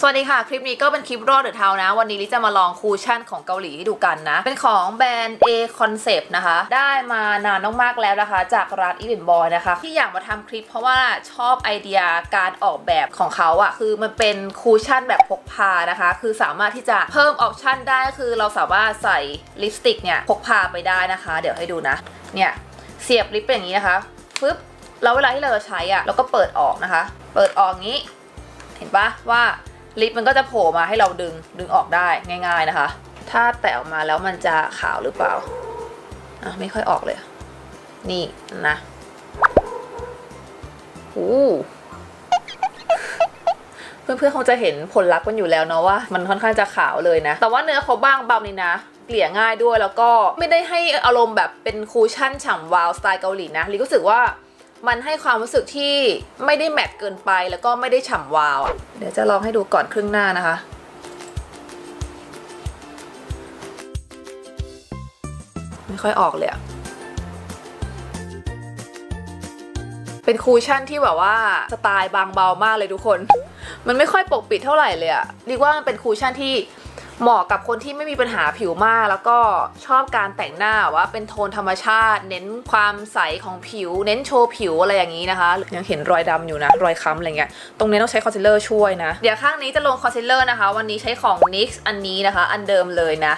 สวัสดีค่ะ คลิปนี้ก็เป็นคลิปรอดเดอะเทานะ วันนี้ลิจะมาลองคูชั่นของเกาหลีให้ดูกันนะ เป็นของแบรนด์ A Concept นะคะ ได้มานานมากๆแล้วนะคะ จากร้านอีเวนบอยนะคะ ที่อยากมาทำคลิปเพราะว่าชอบไอเดียการออกแบบของเขาอะคือมันเป็นคูชั่นแบบพกพานะคะ คือสามารถที่จะเพิ่มออปชั่นได้คือเราสามารถใส่ลิปสติกเนี่ยพกพาไปได้นะคะ เดี๋ยวให้ดูนะ เนี่ยเสียบลิปเป็นอย่างนี้นะคะปึ๊บแล้วเวลาที่เราจะใช้อะเราก็เปิดออกนะคะ เปิดออกงี้ เห็นปะว่า ลิปมันก็จะโผล่มาให้เราดึงดึงออกได้ง่าย ๆนะคะ ถ้าแตะออกมาแล้วมันจะขาวหรือเปล่าอะไม่ค่อยออกเลย นี่นะอู้เพื่อนๆคงจะเห็นผลลัพธ์กันอยู่แล้วเนาะว่ามันค่อนข้างจะขาวเลยนะ แต่ว่าเนื้อเขาบางเบานี่นะเกลี่ยง่ายด้วยแล้วก็ไม่ได้ให้อารมณ์แบบเป็นคูชั่นฉ่ำวาวสไตล์เกาหลีนะลิรู้สึกว่า มันให้ความรู้สึกที่ไม่ได้แมตต์เกินไปแล้วก็ไม่ได้ฉ่ำวาวอะเดี๋ยวจะลองให้ดูก่อนครึ่งหน้านะคะไม่ค่อยออกเลยอะเป็นคูชั่นที่แบบว่าสไตล์บางเบามากเลยทุกคน มันไม่ค่อยปกปิดเท่าไหร่เลยอะเรียกว่ามันเป็นคูชั่นที่ เหมาะกับคนที่ไม่มีปัญหาผิวมาก แล้วก็ชอบการแต่งหน้าว่าเป็นโทนธรรมชาติ เน้นความใสของผิว เน้นโชว์ผิวอะไรอย่างนี้นะคะยังเห็นรอยดำอยู่นะรอยค้ำอะไรเงี้ยตรงนี้ต้องใช้คอนซีลเลอร์ช่วยนะ เดี๋ยวข้างนี้จะลงคอนซีลเลอร์นะคะ วันนี้ใช้ของ NYX อันนี้นะคะ อันเดิมเลยนะ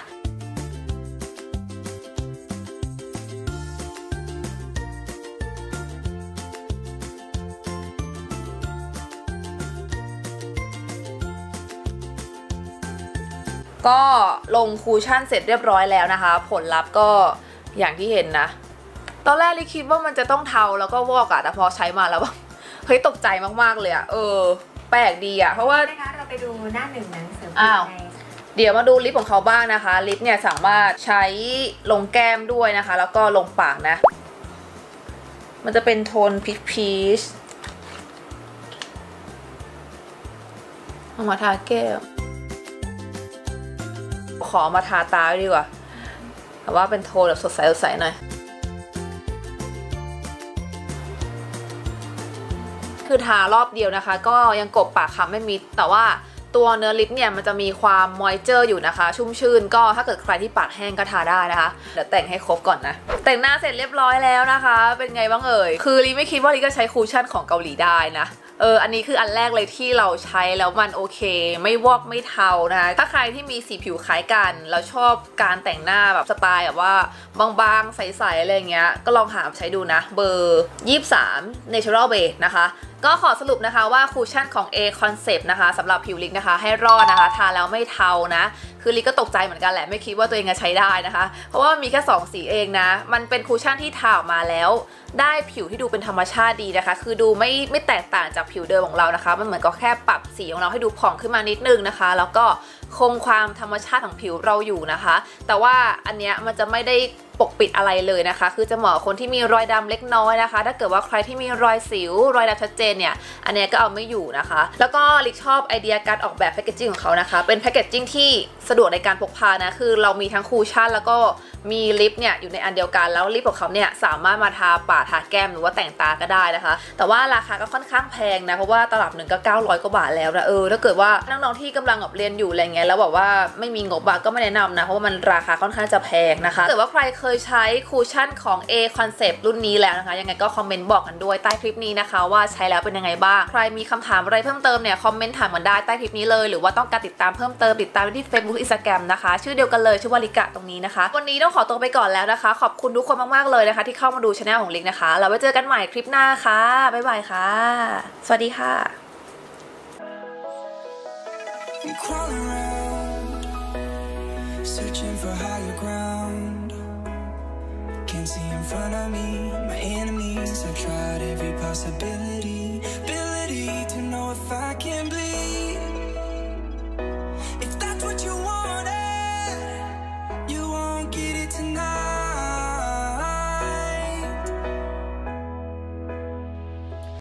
ก็ลงคูชั่นเสร็จเรียบร้อยแล้วนะคะ ผลลัพธ์ก็อย่างที่เห็นนะ ตอนแรกลิคิดว่ามันจะต้องเทาแล้วก็วอกอะแต่พอใช้มาแล้วแบบเฮ้ยตกใจมากๆเลยอะเออ แปลกดีอะเพราะว่านะคะเราไปดูหน้าหนึ่งหนังสืออ้าวในเดี๋ยวมาดูลิปของเขาบ้างนะคะ ลิปเนี่ยสามารถใช้ลงแก้มด้วยนะคะ แล้วก็ลงปากนะ มันจะเป็นโทนพีชพีชเอามาทาแก้ม ขอมาทาตาดีกว่าแต่ว่าเป็นโทนแบบสดใสสดใสหน่อยคือทารอบเดียวนะคะ ก็ยังกบปากคำไม่มิดแต่ว่า ตัวเนื้อลิปเนี่ยมันจะมีความมอยเจอร์อยู่นะคะ ชุ่มชื่นก็ถ้าเกิดใครที่ปากแห้งก็ทาได้นะคะ เดี๋ยวแต่งให้ครบก่อนนะ แต่งหน้าเสร็จเรียบร้อยแล้วนะคะ เป็นไงบ้างเอ่ย คือลิไม่คิดว่าลิจะใช้คูชั่นของเกาหลีได้นะเออ อันนี้คืออันแรกเลยที่เราใช้แล้วมันโอเค ไม่วอกไม่เทานะคะถ้าใครที่มีสีผิวคล้ายกัน แล้วชอบการแต่งหน้าแบบสไตล์แบบว่าบางๆ ใสๆอะไรเงี้ย ก็ลองหาใช้ดูนะ เบอร์ 23 Natural Base นะคะ ก็ขอสรุปนะคะว่าคูชั่นของ A Concept นะคะสำหรับผิวลิกนะคะ ให้รอดนะคะ ทาแล้วไม่เทานะคือลิกก็ตกใจเหมือนกันแหละไม่คิดว่าตัวเองจะใช้ได้นะคะ เพราะว่ามีแค่2สีเองนะ มันเป็นคูชั่นที่ทาออกมาแล้ว ได้ผิวที่ดูเป็นธรรมชาติดีนะคะ คือดูไม่ไม่แตกต่างจากผิวเดิมของเรานะคะ มันเหมือนก็แค่ปรับสีของเราให้ดูผ่องขึ้นมานิดนึงนะคะ แล้วก็คงความธรรมชาติของผิวเราอยู่นะคะ แต่ว่าอันเนี้ยมันจะไม่ได้ปกปิดอะไรเลยนะคะ คือจะเหมาะคนที่มีรอยดำเล็กน้อยนะคะ ถ้าเกิดว่าใครที่มีรอยสิว รอยดำชัดเจนเนี่ย อันเนี้ยก็เอาไม่อยู่นะคะ แล้วก็ลิกชอบไอเดียการออกแบบแพคเกจจิ้งของเขานะคะ เป็นแพคเกจจิ้งที่สะดวกในการพกพานะ คือเรามีทั้งคูชั่นแล้วก็มีลิปเนี่ยอยู่ในอันเดียวกันแล้วลิปของเขาเนี่ยสามารถมาทาปากทาแก้มหรือว่าแต่งตาก็ได้นะคะ แต่ว่าราคาก็ค่อนข้างแพงนะเพราะว่าตลับหนึ่งก็ 900กว่าบาทแล้วนะเออถ้าเกิดว่าน้องๆที่กำลังแบบเรียนอยู่อะไรเงี้ยแล้วแบบว่าไม่มีงบอะก็ไม่แนะนำนะเพราะว่ามันราคาค่อนข้างจะแพงนะคะถ้าเกิดว่าใครเคยใช้คูชั่นของ A Concept รุ่นนี้แล้วนะคะ ยังไงก็คอมเมนต์บอกกันด้วยใต้คลิปนี้นะคะ ว่าใช้แล้วเป็นยังไงบ้างใครมีคำถามอะไรเพิ่มเติมเนี่ยคอมเมนต์ถามกันได้ใต้คลิปนี้เลยหรือว่าต้องการติดตามเพิ่มเติมติดตามได้ที่ Facebook Instagram นะคะ ชื่อเดียวกันเลยชื่อว่าลิกะตรงนี้นะคะ วันนี้ต้องขอตัวไปก่อนแล้วนะคะ ขอบคุณทุกคนมากๆเลยนะคะ ที่เข้ามาดูช anel ของลิกนะคะแล้วไว้เจอกันใหม่คลิปหน้าค่ะ บ๊ายบายค่ะ สวัสดีค่ะ searching for higher ground. Can't see in front of me, my enemies. I've tried every possibility, ability to know if I can bleed.